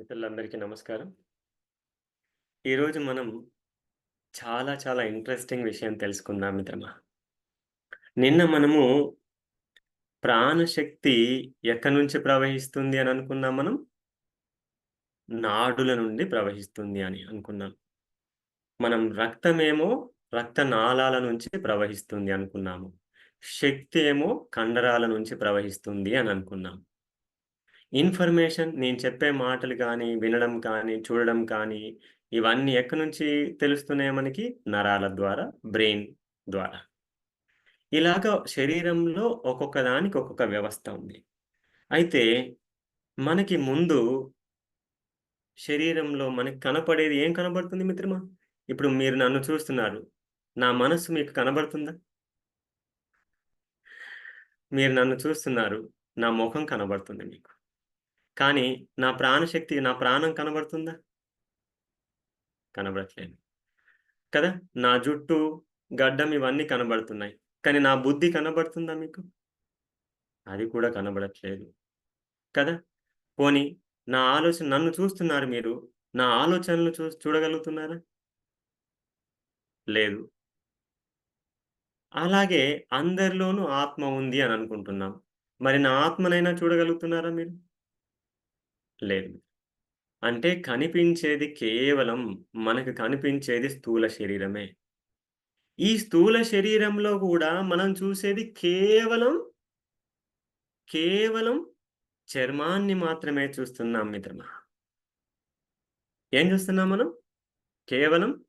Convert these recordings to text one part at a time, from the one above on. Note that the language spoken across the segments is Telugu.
మిత్రులందరికీ నమస్కారం. ఈరోజు మనం చాలా చాలా ఇంట్రెస్టింగ్ విషయం తెలుసుకుందాం మిత్రమా. నిన్న మనము ప్రాణశక్తి ఎక్కడి నుంచి ప్రవహిస్తుంది అని అనుకున్నాం మనం? నాడుల నుండి ప్రవహిస్తుంది అని అనుకున్నాం. మనం రక్తమేమో రక్తనాళాల నుంచి ప్రవహిస్తుంది అనుకున్నాము. శక్తి ఏమో కండరాల నుంచి ప్రవహిస్తుంది అని అనుకున్నాం. ఇన్ఫర్మేషన్ నేను చెప్పే మాటలు కానీ, వినడం కానీ, చూడడం కానీ ఇవన్నీ ఎక్కడి నుంచి తెలుస్తున్నాయి మనకి? నరాల ద్వారా, బ్రెయిన్ ద్వారా. ఇలాగ శరీరంలో ఒక్కొక్క దానికి ఒక్కొక్క వ్యవస్థ ఉంది. అయితే మనకి ముందు శరీరంలో మనకి కనపడేది ఏం కనబడుతుంది మిత్రమా? ఇప్పుడు మీరు నన్ను చూస్తున్నారు. నా మనసు మీకు కనబడుతుందా? మీరు నన్ను చూస్తున్నారు. నా మొఖం కనబడుతుంది మీకు. కానీ నా ప్రాణశక్తి, నా ప్రాణం కనబడుతుందా? కనబడట్లేదు. కదా! నా జుట్టు, గడ్డం ఇవన్నీ కనబడుతున్నాయి. కానీ నా బుద్ధి కనబడుతుందా మీకు? అది కూడా కనబడట్లేదు. కదా! పోనీ నా ఆలోచన నన్ను చూస్తున్నారు మీరు. నా ఆలోచనలు చూ చూడగలుగుతున్నారా? లేదు. అలాగే అందరిలోనూ ఆత్మ ఉంది అని అనుకుంటున్నాం. మరి నా ఆత్మనైనా చూడగలుగుతున్నారా మీరు? లేదు. అంటే కనిపించేది కేవలం మనకు కనిపించేది స్థూల శరీరమే. ఈ స్థూల శరీరంలో కూడా మనం చూసేది కేవలం కేవలం చర్మాన్ని మాత్రమే చూస్తున్నాం మిత్రమా. ఏం చూస్తున్నాం మనం? కేవలం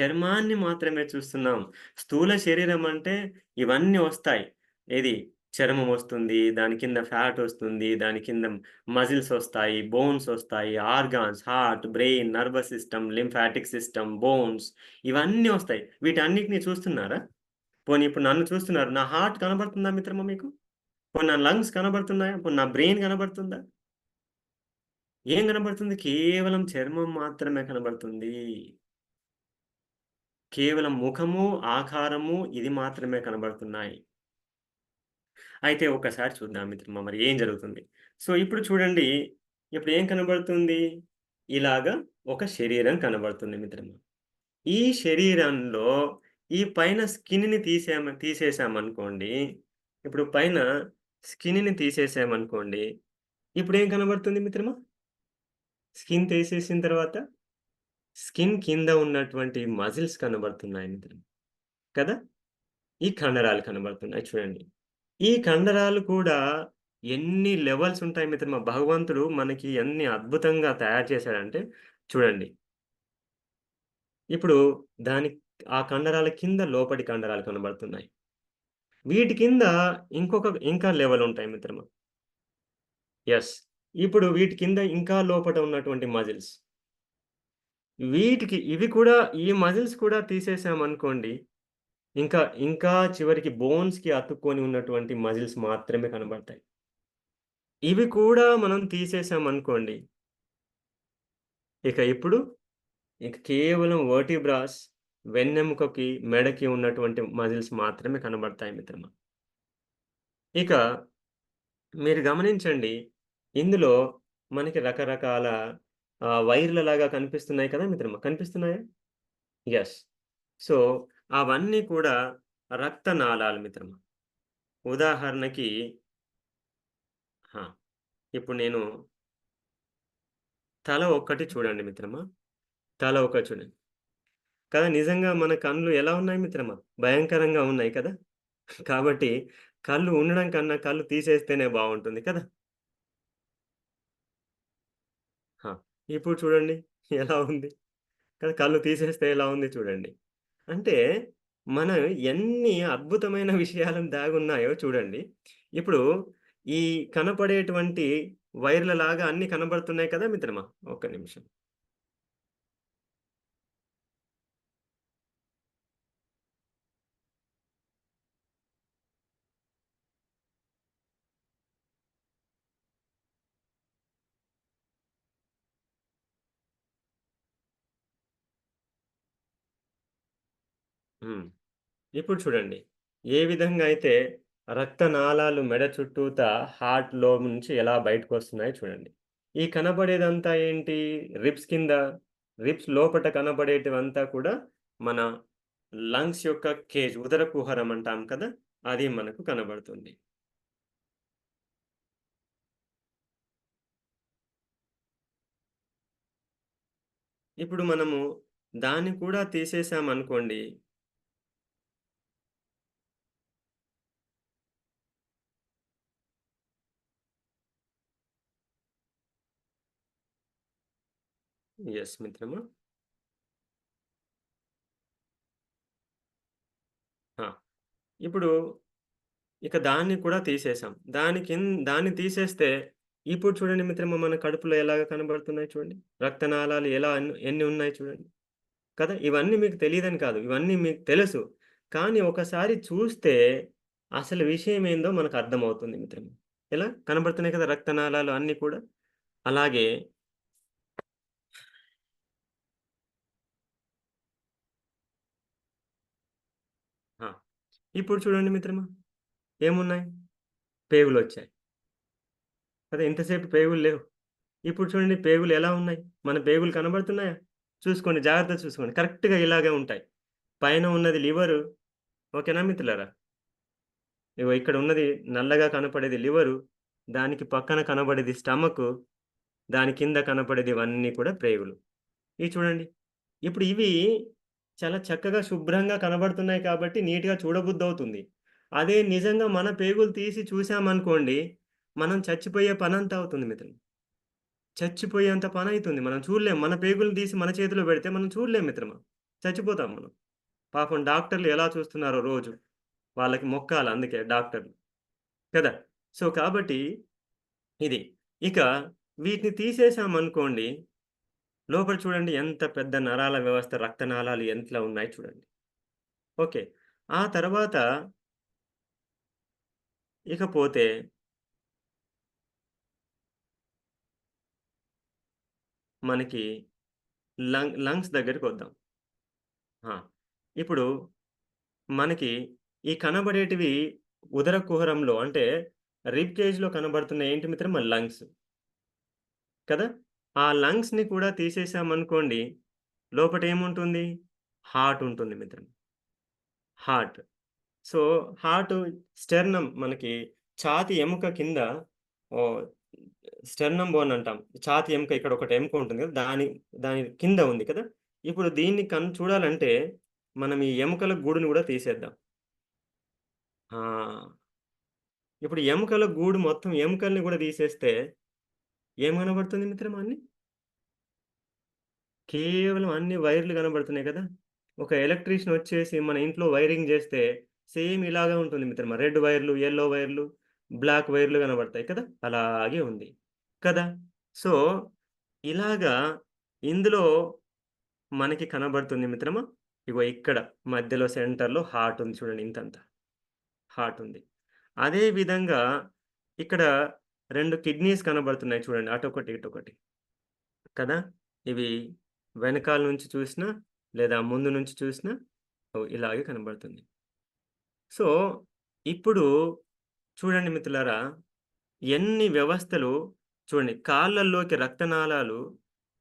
చర్మాన్ని మాత్రమే చూస్తున్నాం. స్థూల శరీరం అంటే ఇవన్నీ వస్తాయి. ఏది? చర్మం వస్తుంది. దాని కింద ఫ్యాట్ వస్తుంది. దాని కింద మజిల్స్ వస్తాయి. బోన్స్ వస్తాయి. Organs, heart, brain, nervous system, lymphatic system, bones ఇవన్నీ వస్తాయి. వీటన్నిటిని చూస్తున్నారా? పోనీ ఇప్పుడు నన్ను చూస్తున్నారు. నా హార్ట్ కనబడుతుందా మిత్రమా మీకు? పోనీ నా లంగ్స్ కనబడుతున్నాయా? పోనీ నా బ్రెయిన్ కనబడుతుందా? ఏం కనబడుతుంది? కేవలం చర్మం మాత్రమే కనబడుతుంది. కేవలం ముఖము, ఆకారము ఇది మాత్రమే కనబడుతున్నాయి. అయితే ఒకసారి చూద్దాం మిత్రమా మరి ఏం జరుగుతుంది? సో, ఇప్పుడు చూడండి. ఇప్పుడు ఏం కనబడుతుంది? ఇలాగ ఒక శరీరం కనబడుతుంది మిత్రమా. ఈ శరీరంలో ఈ పైన స్కిన్‌ని తీసేమ తీసేసామనుకోండి. ఇప్పుడు పైన స్కిన్‌ని తీసేసామనుకోండి. ఇప్పుడేం కనబడుతుంది మిత్రమా? స్కిన్ తీసేసిన తర్వాత స్కిన్ కింద ఉన్నటువంటి మజిల్స్ కనబడుతున్నాయి మిత్రమా. కదా! ఈ కండరాలు కనబడుతున్నాయి చూడండి. ఈ కండరాలు కూడా ఎన్ని లెవెల్స్ ఉంటాయి మిత్రమా. భగవంతుడు మనకి ఎన్ని అద్భుతంగా తయారు చేశాడంటే చూడండి. ఇప్పుడు దాని ఆ కండరాల కింద లోపటి కండరాలు కనబడుతున్నాయి. వీటి కింద ఇంకొక ఇంకా లెవెల్ ఉంటాయి మిత్రమా. ఎస్ ఇప్పుడు వీటి కింద ఇంకా లోపట ఉన్నటువంటి మజిల్స్. వీటికి ఇవి కూడా ఈ మజిల్స్ కూడా తీసేసామనుకోండి. ఇంకా ఇంకా చివరికి బోన్స్‌కి అతుక్కొని ఉన్నటువంటి మజిల్స్ మాత్రమే కనబడతాయి. ఇవి కూడా మనం తీసేసామనుకోండి. ఇక ఇప్పుడు ఇక కేవలం వర్టిబ్రాస్, వెన్నెముకకి, మెడకి ఉన్నటువంటి మజిల్స్ మాత్రమే కనబడతాయి మిత్రమా. ఇక మీరు గమనించండి. ఇందులో మనకి రకరకాల వైర్ల వైర్‌లలాగా కనిపిస్తున్నాయి కదా మిత్రమా. కనిపిస్తున్నాయా? ఎస్ సో, అవన్నీ కూడా రక్తనాళాలు మిత్రమా. ఉదాహరణకి ఇప్పుడు నేను తల ఒక్కటి చూడండి మిత్రమా. తల ఒకటి చూడండి. కదా! నిజంగా మన కళ్ళు ఎలా ఉన్నాయి మిత్రమా? భయంకరంగా ఉన్నాయి కదా! కాబట్టి కళ్ళు ఉండడం కన్నా కళ్ళు తీసేస్తేనే బాగుంటుంది కదా! ఇప్పుడు చూడండి ఎలా ఉంది? కదా! కళ్ళు తీసేస్తే ఎలా ఉంది చూడండి. అంటే మనం ఎన్ని అద్భుతమైన విషయాలు దాగున్నాయో చూడండి. ఇప్పుడు ఈ కనపడేటువంటి వైర్‌లలాగా అన్నీ కనబడుతున్నాయి కదా మిత్రమా. ఒక్క నిమిషం. హ్మ్. ఇప్పుడు చూడండి. ఏ విధంగా అయితే రక్తనాళాలు మెడ చుట్టూతా హార్ట్‌లో నుంచి ఎలా బయటకొస్తున్నాయో చూడండి. ఈ కనబడేదంతా ఏంటి? రిబ్స్ కింద, రిబ్స్ లోపట కనబడేటివంతా కూడా మన లంగ్స్ యొక్క కేజ్ ఉదర కుహరం అంటాం కదా! అది మనకు కనబడుతుంది. ఇప్పుడు మనము దాన్ని కూడా తీసేసామనుకోండి ఎస్ మిత్రమా. ఇప్పుడు ఇక దాన్ని కూడా తీసేసాం. దాని దాన్ని తీసేస్తే ఇప్పుడు చూడండి మిత్రమా మన కడుపులో ఎలాగ కనబడుతున్నాయి చూడండి. రక్తనాళాలు ఎలా ఎన్ని ఉన్నాయి చూడండి. కదా! ఇవన్నీ మీకు తెలియదని కాదు. ఇవన్నీ మీకు తెలుసు. కానీ ఒకసారి చూస్తే అసలు విషయం ఏందో మనకు అర్థమవుతుంది మిత్రమా. ఎలా? కనబడుతున్నాయి కదా రక్తనాళాలు అన్నీ కూడా. అలాగే ఆ! ఇప్పుడు చూడండి మిత్రమా. ఏమున్నాయి? పేగులు వచ్చాయి కదా! ఇంతసేపు పేగులు లేవు. ఇప్పుడు చూడండి పేగులు ఎలా ఉన్నాయి? మన పేగులు కనబడుతున్నాయా? చూసుకోండి. జాగ్రత్తగా చూసుకోండి. కరెక్ట్‌గా ఇలాగే ఉంటాయి. పైన ఉన్నది లివరు. ఓకేనా మిత్రులరా ఇగో ఇక్కడ ఉన్నది నల్లగా కనపడేది లివరు. దానికి పక్కన కనబడేది స్టమకు. దాని కింద కనపడేది ఇవన్నీ కూడా ప్రేగులు. ఇవి చూడండి. ఇప్పుడు ఇవి చాలా చక్కగా శుభ్రంగా కనబడుతున్నాయి కాబట్టి నీట్‌గా చూడబుద్దవుతుంది. అదే నిజంగా మన పేగులు తీసి చూసామనుకోండి, మనం చచ్చిపోయే పనంతా అవుతుంది మిత్రులు. చచ్చిపోయేంత పనైతుంది. మనం చూడలేం. మన పేగులు తీసి మన చేతిలో పెడితే మనం చూడలేం మిత్రమా. చచ్చిపోతాం మనం. పాపం డాక్టర్లు ఎలా చూస్తున్నారో రోజు. వాళ్ళకి మొక్కాలి అందుకే డాక్టర్లు. కదా! సో, కాబట్టి ఇది. ఇక వీటిని తీసేసామనుకోండి, లోపల చూడండి ఎంత పెద్ద నరాల వ్యవస్థ, రక్తనాళాలు ఎంతలా ఉన్నాయి చూడండి. ఓకే. ఆ తర్వాత ఇకపోతే మనకి లంగ్ లంగ్స్ దగ్గరికి వద్దాం ఇప్పుడు మనకి ఈ కనబడేటివి ఉదర కుహరంలో అంటే రిబ్ కేజ్‌లో కనబడుతున్న ఏంటి మిత్రమా లంగ్స్. కదా! ఆ లంగ్స్‌ని కూడా తీసేసామనుకోండి, లోపటేముంటుంది? హార్ట్ ఉంటుంది మిత్రం హార్ట్. సో, హార్ట్ స్టెర్నం మనకి ఛాతీ ఎముక కింద స్టెర్నం బోన్ అంటాం. ఛాతి ఎముక ఇక్కడ ఒకటి ఎముక ఉంటుంది కదా! దాని దాని కింద ఉంది కదా! ఇప్పుడు దీన్ని కన్ చూడాలంటే మనం ఈ ఎముకల గూడుని కూడా తీసేద్దాం. ఇప్పుడు ఎముకల గూడు మొత్తం ఎముకల్ని కూడా తీసేస్తే ఏం కనబడుతుంది మిత్రమా అన్ని? కేవలం అన్ని వైర్లు కనబడుతున్నాయి కదా! ఒక ఎలక్ట్రీషియన్ వచ్చేసి మన ఇంట్లో వైరింగ్ చేస్తే సేమ్ ఇలాగే ఉంటుంది మిత్రమా. రెడ్ వైర్లు, ఎల్లో వైర్లు, బ్లాక్ వైర్లు కనబడతాయి కదా! అలాగే ఉంది. కదా! సో, ఇలాగా ఇందులో మనకి కనబడుతుంది మిత్రమా. ఇగో ఇక్కడ మధ్యలో సెంటర్‌లో హార్ట్ ఉంది చూడండి ఇంతంత. హార్ట్ ఉంది. అదే విధంగా ఇక్కడ రెండు కిడ్నీస్ కనబడుతున్నాయి చూడండి. అటొకటి, ఇటొకటి. కదా! ఇవి వెనకాల నుంచి చూసినా లేదా ముందు నుంచి చూసినా ఇలాగే కనబడుతుంది. సో, ఇప్పుడు చూడండి మిత్రులారా, ఎన్ని వ్యవస్థలు చూడండి కాళ్ళల్లోకి రక్తనాళాలు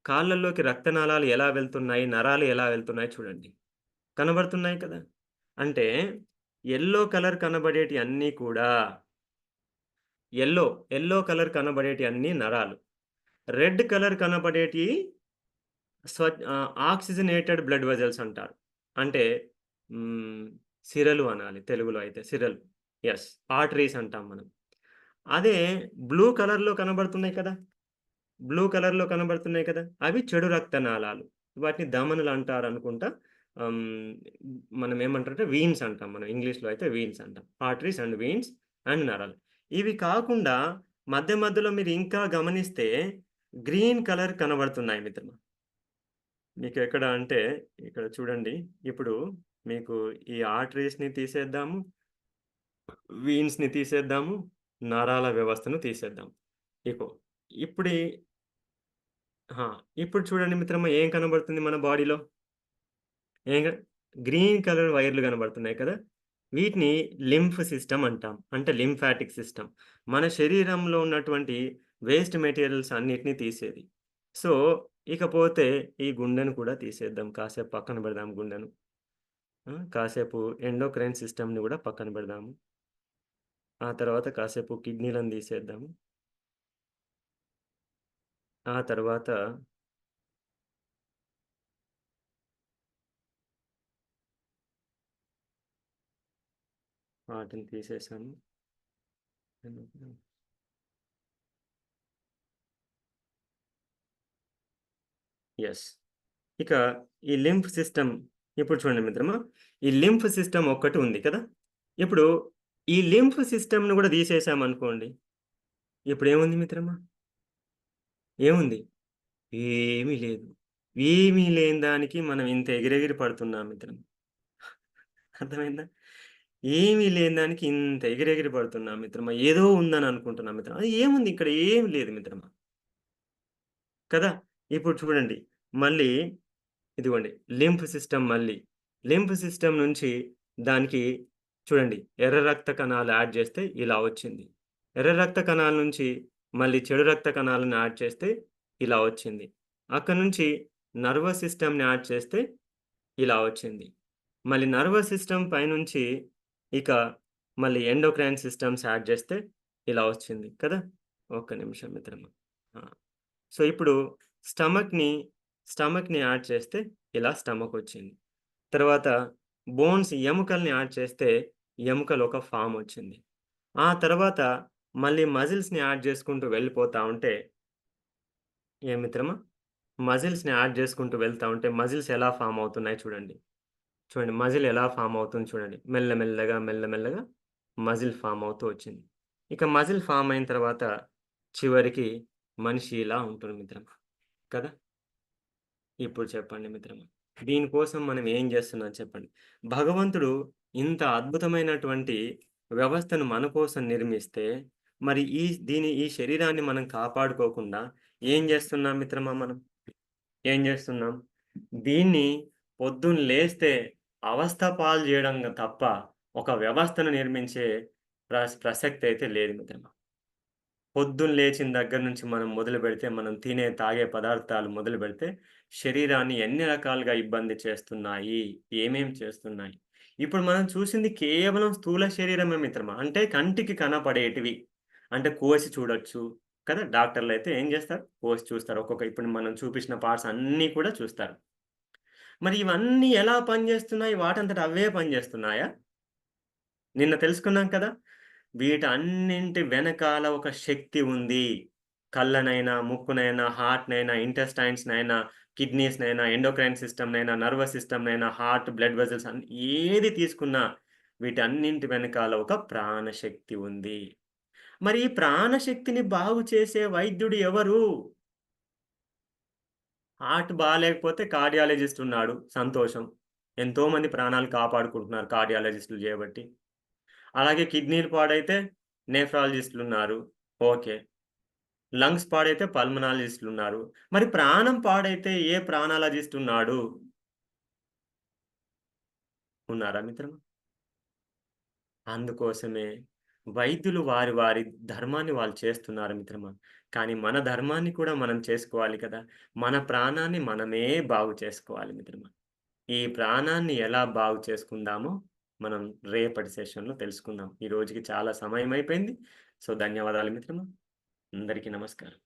కాళ్ళల్లోకి రక్తనాళాలు ఎలా వెళ్తున్నాయి, నరాలు ఎలా వెళ్తున్నాయి చూడండి. కనబడుతున్నాయి కదా! అంటే ఎల్లో కలర్ కనబడేటి అన్నీ కూడా ఎల్లో ఎల్లో కలర్ కనబడేటి అన్ని నరాలు. రెడ్ కలర్ కనబడేటి స్వ ఆక్సిజనేటెడ్ బ్లడ్ వెజల్స్ అంటారు. అంటే సిరలు అనాలి తెలుగులో అయితే సిరలు. ఎస్ ఆర్టరీస్ అంటాం మనం. అదే బ్లూ కలర్‌లో కనబడుతున్నాయి కదా! బ్లూ కలర్‌లో కనబడుతున్నాయి కదా! అవి చెడు రక్తనాళాలు. వాటిని ధమనులు అంటారు అనుకుంటా మనం ఏమంటారంటే వీన్స్ అంటాం మనం ఇంగ్లీష్‌లో అయితే వీన్స్ అంటాం. ఆర్టరీస్ అండ్ వీన్స్ అండ్ నరాలు. ఇవి కాకుండా మధ్య మధ్యలో మీరు ఇంకా గమనిస్తే గ్రీన్ కలర్ కనబడుతున్నాయి మిత్రమా. మీకు ఎక్కడ అంటే ఇక్కడ చూడండి. ఇప్పుడు మీకు ఈ ఆర్టరీస్‌ని తీసేద్దాము. వీన్స్‌ని తీసేద్దాము. నరాల వ్యవస్థను తీసేద్దాం. ఇకో ఇప్పుడీ ఇప్పుడు చూడండి మిత్రమా ఏం కనబడుతుంది మన బాడీలో? ఏం క గ్రీన్ కలర్ వైర్లు కనబడుతున్నాయి కదా! వీటిని లింఫ్ సిస్టమ్ అంటాం. అంటే లింఫాటిక్ సిస్టమ్. మన శరీరంలో ఉన్నటువంటి వేస్ట్ మెటీరియల్స్ అన్నిటిని తీసేది. సో, ఇకపోతే ఈ గుండెను కూడా తీసేద్దాం. కాసేపు పక్కన పెడదాం గుండెను. కాసేపు ఎండోక్రైన్ సిస్టమ్‌ని కూడా పక్కన పెడదాము. ఆ తర్వాత కాసేపు కిడ్నీలను తీసేద్దాము. ఆ తర్వాత వాటిని తీసేసాము. ఎస్ ఇక ఈ లింఫ్ సిస్టమ్ ఇప్పుడు చూడండి మిత్రమా, ఈ లింఫ్ సిస్టమ్ ఒక్కటి ఉంది కదా! ఇప్పుడు ఈ లింఫ్ సిస్టమ్‌ని అనుకోండి తీసేసామనుకోండి. ఇప్పుడేముంది మిత్రమా? ఏముంది? ఏమీ లేదు. ఏమీ లేని దానికి మనం ఇంత ఎగిరెగిరి పడుతున్నాం మిత్రమా. అర్థమైందా? ఏమీ లేని దానికి ఇంత ఎగిరెగిరి పడుతున్నా మిత్రమా. ఏదో ఉందని అనుకుంటున్నా మిత్రమా. అది ఏముంది ఇక్కడ ఏం లేదు మిత్రమా. కదా! ఇప్పుడు చూడండి. మళ్ళీ ఇదిగోండి లింఫ్ సిస్టమ్ మళ్ళీ. లింఫ్ సిస్టమ్ నుంచి దానికి చూడండి ఎర్ర రక్త కణాలు యాడ్ చేస్తే ఇలా వచ్చింది. ఎర్ర రక్త కణాల నుంచి మళ్ళీ చెడు రక్త కణాలను యాడ్ చేస్తే ఇలా వచ్చింది. అక్కడి నుంచి నర్వస్ సిస్టమ్‌ని యాడ్ చేస్తే ఇలా వచ్చింది. మళ్ళీ నర్వస్ సిస్టమ్ పైనుంచి ఇక మళ్ళీ ఎండోక్రైన్ సిస్టమ్స్ యాడ్ చేస్తే ఇలా వచ్చింది కదా! ఒక్క నిమిషం మిత్రమా. సో, ఇప్పుడు స్టమక్‌ని స్టమక్‌ని యాడ్ చేస్తే ఇలా స్టమక్ వచ్చింది. తర్వాత బోన్స్ ఎముకల్ని యాడ్ చేస్తే ఎముకలు ఒక ఫామ్ వచ్చింది. ఆ తర్వాత మళ్ళీ మజిల్స్‌ని యాడ్ చేసుకుంటూ వెళ్ళిపోతా ఉంటే ఏం మిత్రమా? మజిల్స్‌ని యాడ్ చేసుకుంటూ వెళ్తా ఉంటే మజిల్స్ ఎలా ఫామ్ అవుతున్నాయి చూడండి. చూడండి మజిల్ ఎలా ఫామ్ అవుతుంది చూడండి. మెల్లమెల్లగా మెల్లమెల్లగా మజిల్ ఫామ్ అవుతూ వచ్చింది. ఇక మజిల్ ఫామ్ అయిన తర్వాత చివరికి మనిషి ఇలా ఉంటుంది మిత్రమా. కదా! ఇప్పుడు చెప్పండి మిత్రమా. దీనికోసం మనం ఏం చేస్తున్నాం చెప్పండి. భగవంతుడు ఇంత అద్భుతమైనటువంటి వ్యవస్థను మన కోసం నిర్మిస్తే, మరి ఈ దీని ఈ శరీరాన్ని మనం కాపాడుకోకుండా ఏం చేస్తున్నాం మిత్రమా మనం? ఏం చేస్తున్నాం? దీన్ని పొద్దున్న లేస్తే అవస్థ పాలు చేయడం తప్ప, ఒక వ్యవస్థను నిర్మించే ప్ర ప్రసక్తి అయితే లేదు మిత్రమా. పొద్దున్న లేచిన దగ్గర నుంచి మనం మొదలుపెడితే, మనం తినే, తాగే పదార్థాలు మొదలుపెడితే, శరీరాన్ని ఎన్ని రకాలుగా ఇబ్బంది చేస్తున్నాయి, ఏమేం చేస్తున్నాయి. ఇప్పుడు మనం చూసింది కేవలం స్థూల శరీరమే మిత్రమా. అంటే కంటికి కనపడేటివి. అంటే కోసి చూడొచ్చు కదా! డాక్టర్లు అయితే ఏం చేస్తారు? కోసి చూస్తారు. ఒక్కొక్క ఇప్పుడు మనం చూపించిన పార్ట్స్ అన్నీ కూడా చూస్తారు. మరి ఇవన్నీ ఎలా పనిచేస్తున్నాయి? వాటంతట అవే పనిచేస్తున్నాయా? నిన్న తెలుసుకున్నాం కదా! వీటన్నింటి వెనకాల ఒక శక్తి ఉంది. కళ్ళనైనా, ముక్కునైనా, హార్ట్‌నైనా, ఇంటెస్టైన్స్‌నైనా, కిడ్నీస్‌నైనా, ఎండోక్రైన్ సిస్టమ్‌నైనా, నర్వస్ సిస్టమ్‌నైనా, హార్ట్, బ్లడ్ వెజల్స్ అన్ని ఏది తీసుకున్నా వీటన్నింటి వెనకాల ఒక ప్రాణశక్తి ఉంది. మరి ఈ ప్రాణశక్తిని బాగు చేసే వైద్యుడు ఎవరు? హార్ట్ బాగాలేకపోతే కార్డియాలజిస్ట్ ఉన్నాడు. సంతోషం. ఎంతోమంది ప్రాణాలు కాపాడుకుంటున్నారు కార్డియాలజిస్ట్‌లు చేయబట్టి. అలాగే కిడ్నీలు పాడైతే నెఫ్రాలజిస్ట్‌లున్నారు. ఓకే. లంగ్స్ పాడైతే పల్మనాలజిస్ట్‌లున్నారు. మరి ప్రాణం పాడైతే ఏ ప్రాణాలజిస్ట్ ఉన్నాడు? ఉన్నారా మిత్రమా? అందుకోసమే వైద్యులు వారి వారి ధర్మాన్ని వాళ్ళు చేస్తున్నారు మిత్రమా. కానీ మన ధర్మాన్ని కూడా మనం చేసుకోవాలి కదా! మన ప్రాణాన్ని మనమే బాగు చేసుకోవాలి మిత్రమా. ఈ ప్రాణాన్ని ఎలా బాగు చేసుకుందామో మనం రేపటి సెషన్‌లో తెలుసుకుందాం. ఈ రోజుకి చాలా సమయం అయిపోయింది. సో, ధన్యవాదాలు మిత్రమా. అందరికీ నమస్కారం.